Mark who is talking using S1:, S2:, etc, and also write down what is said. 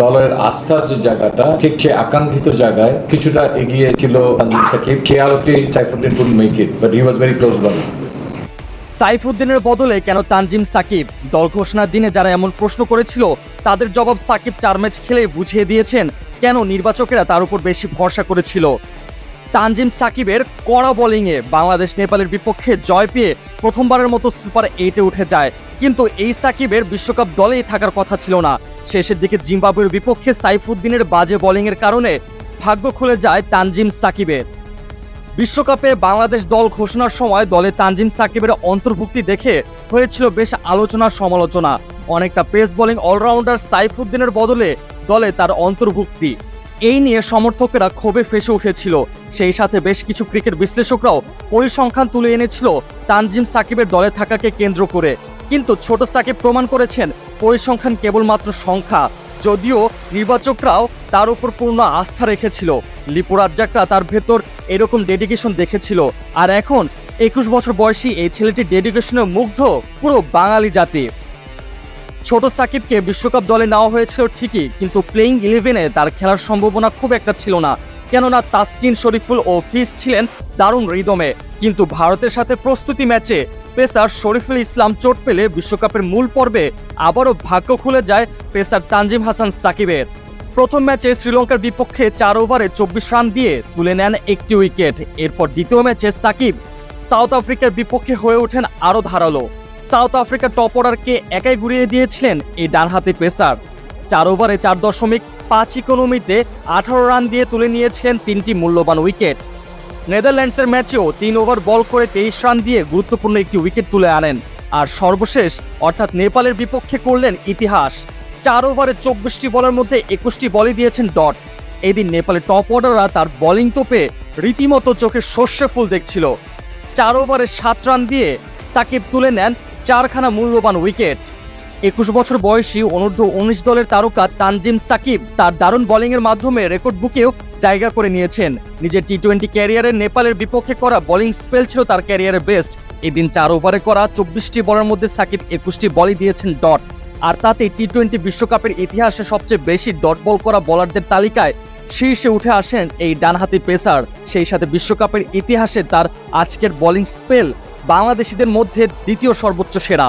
S1: দলের আস্থার যে জায়গাটা, ঠিক সে আকাঙ্ক্ষিত জায়গায় কিছুটা এগিয়ে ছিল সাকিব সে কি Saifuddin make it but he was very close by
S2: সাইফুদ্দিনের বদলে কেন তানজিম সাকিব? দল ঘোষণার দিনে যারা এমন প্রশ্ন করেছিল, তাদের জবাব সাকিব চার ম্যাচ খেলে বুঝিয়ে দিয়েছেন কেন নির্বাচকেরা তার উপর বেশি ভরসা করেছিল। তানজিম সাকিবের কড়া বোলিংয়ে বাংলাদেশ নেপালের বিপক্ষে জয় পেয়ে প্রথমবারের মতো সুপার এইটে উঠে যায়। কিন্তু এই সাকিবের বিশ্বকাপ দলেই থাকার কথা ছিল না। শেষের দিকে জিম্বাবুয়ের বিপক্ষে সাইফুদ্দিনের বাজে বোলিংয়ের কারণে ভাগ্য খুলে যায় তানজিম সাকিবের বিশ্বকাপে বাংলাদেশ দল ঘোষণার সময় দলে তানজিম সাকিবের অন্তর্ভুক্তি দেখে হয়েছিল বেশ আলোচনা সমালোচনা। অনেকটা পেস বোলিং অলরাউন্ডার সাইফুদ্দিনের বদলে দলে তার অন্তর্ভুক্তি। এই নিয়ে সমর্থকেরা ক্ষোভে ফেসে উঠেছিল। সেই সাথে বেশ কিছু ক্রিকেট বিশ্লেষকরাও পরিসংখ্যান তুলে এনেছিল তানজিম সাকিবের দলে থাকাকে কেন্দ্র করে। কিন্তু ছোট সাকিব প্রমাণ করেছেন পরিসংখ্যান কেবলমাত্র সংখ্যা। যদিও নির্বাচকরাও তার উপর পূর্ণ আস্থা রেখেছিল। লিপু রাজ্জাকরা তার ভেতর এরকম ডেডিকেশন দেখেছিল। আর এখন একুশ বছর বয়সী এই ছেলেটি ডেডিকেশনে মুগ্ধ পুরো বাঙালি জাতি। ছোট সাকিবকে বিশ্বকাপ দলে নেওয়া হয়েছিল ঠিকই, কিন্তু প্লেইং ইলেভেনে তার খেলার সম্ভাবনা খুব একটা ছিল না। কেননা তাসকিন শরীফুল ও ফিস ছিলেন দারুণ রিদমে, কিন্তু ভারতের সাথে প্রস্তুতি ম্যাচে পেসার শরীফুল ইসলাম চোট পেলে বিশ্বকাপের মূল পর্বে আবারও ভাগ্য খুলে যায় পেসার তানজিম হাসান সাকিবের। প্রথম ম্যাচে শ্রীলঙ্কার বিপক্ষে চার ওভারে চব্বিশ রান দিয়ে তুলে নেন একটি উইকেট, এরপর দ্বিতীয় ম্যাচে সাকিব সাউথ আফ্রিকার বিপক্ষে হয়ে ওঠেন আরও ধারালো। সাউথ আফ্রিকার টপ অর্ডারকে একাই ঘুরিয়ে দিয়েছিলেন এই ডানহাতি পেসার। চার ওভারে চার দশমিক পাঁচ ইকোনমিতে আঠারো রান দিয়ে তুলে নিয়েছিলেন তিনটি মূল্যবান উইকেট। নেদারল্যান্ডসের ম্যাচেও তিন ওভার বল করে তেইশ রান দিয়ে গুরুত্বপূর্ণ একটি উইকেট তুলে আনেন। আর সর্বশেষ, অর্থাৎ নেপালের বিপক্ষে করলেন ইতিহাস। চার ওভারে চব্বিশটি বলের মধ্যে একুশটি বলই দিয়েছেন ডট। এদিন নেপালের টপ অর্ডাররা তার বোলিং তোপে রীতিমতো চোখে সর্ষে ফুল দেখছিল। চার ওভারে সাত রান দিয়ে সাকিব তুলে নেন চারখানা মূল্যবান উইকেট। একুশ বছর বয়সী অনূর্ধ্ব উনিশ দলের তারকা তানজিম সাকিব তার দারুণ বোলিংয়ের মাধ্যমে রেকর্ড বুকেও জায়গা করে নিয়েছেন। নিজের টি টোয়েন্টি ক্যারিয়ারে নেপালের বিপক্ষে করা বোলিং স্পেল ছিল তার ক্যারিয়ারের বেস্ট। এদিন চার ওভারে করা চব্বিশটি বলের মধ্যে সাকিব একুশটি বলই দিয়েছেন ডট। আর তাতে টি টোয়েন্টি বিশ্বকাপের ইতিহাসে সবচেয়ে বেশি ডট বল করা বোলারদের তালিকায় শীর্ষে উঠে আসেন এই ডানহাতি পেসার। সেই সাথে বিশ্বকাপের ইতিহাসে তার আজকের বোলিং স্পেল বাংলাদেশিদের মধ্যে দ্বিতীয় সর্বোচ্চ সেরা।